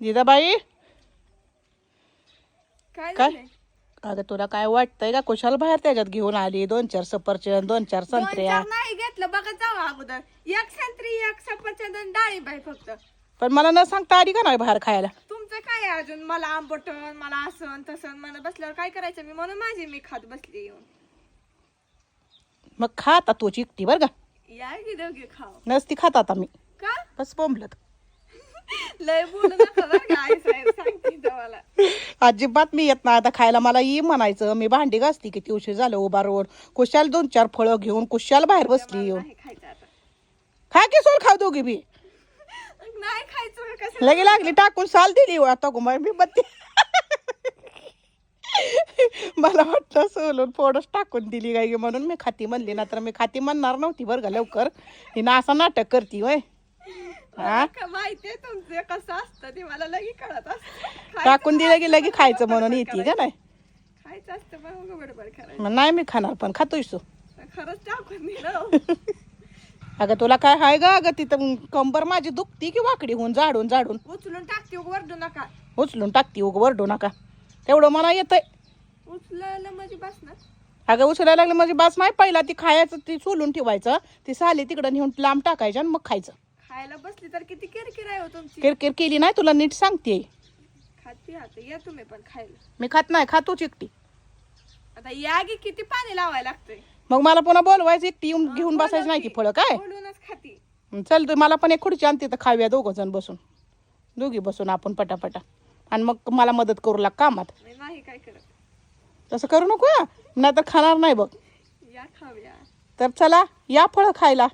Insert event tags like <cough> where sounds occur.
जिजाबाई काय काय? झालंय? अगं तुला काय वाटतंय का? कुशाल बाहेर त्याच्यात घेऊन आली. दोन चार सफरचंद दोन चार दोन संत्र्या चार नाही घेतलं. बघत जाऊ अगोदर. एक संत्री एक सफरचंद आणि आहे फक्त. पण मला न सांगता आली का नाही बाहेर खायला? तुमचं काय आहे अजून? मला आंबटन मला असं तसं मला बसल्यावर काय करायचं? मी म्हणून माझी मी खात बसली येऊन. मग खा आता तू चिकटी बर का? या की दोघी खाऊ. नसती खात आता मी. का? बस बोंबलत. लय बोलू नका बरं का आई साहेब सांगते तुम्हाला अजिबात मी येत नाही. आता खायला मला ये म्हणायचं. मी भांडी घासती किती उशीर झालं उभा रोड. कुशाल दोन चार फळं घेऊन कुशाल बाहेर बसली. येऊन नाही खायचं आता. खा की सोल खाऊ दोघी बी. नाही खायचं कसं लगे लागली टाकून साल दिली. आता गुमाय मी बत्ती मला वाटलं सोलून फोडच टाकून दिली गाई म्हणून मी खाती म्हणली. ना तर मी खाती म्हणणार नव्हती बरं का लवकर. हिनं असं नाटक करती होय. हा? माहितीये तुमचं? कसं असतं ते मला लगी कळत असतं. टाकून दिलं की लगे खायचं म्हणून येते का नाही? खायचं असतं करायचं. मग नाही मी खाणार पण खातोय सो खरंच टाकून दिलं. <laughs> अगं तुला काय हाय गा? अगं तिथं कंबर माझी दुखती की वाकडी होऊन जाडून जाडून उचलून टाकते वरडू नका. उचलून टाकती उग वरडू नका. तेवढं मला येतंय. उचलायला माझी बस ना. अगं उचलायला लागलं म्हणजे बस नाही. पहिला ती खायचं ती सोलून ठेवायचं. ती साली तिकडं नेऊन लांब टाकायचं आणि मग खायचं. खायला बसली तर किती किरकिर आहे हो तुमची? किरकिर केली नाही तुला नीट सांगते. खाती आता या तुम्ही पण खायला. मी खात नाही खातो चिकटी आता या की किती पाणी लावायला लागतंय? मग मला पुन्हा बोलवायचं एकटी येऊन घेऊन बसायचं नाही की फळं काय? खाती. चल तू मला पण एक खुर्ची आणते तर खाऊया दोघं जण बसून. दोघी बसून आपण पटापटा. आणि मग मला मदत करू लाग कामात. मी नाही काय करत. तसं करू नको नाही तर खाणार नाही बघ. या खाऊया. तर चला या फळं खायला.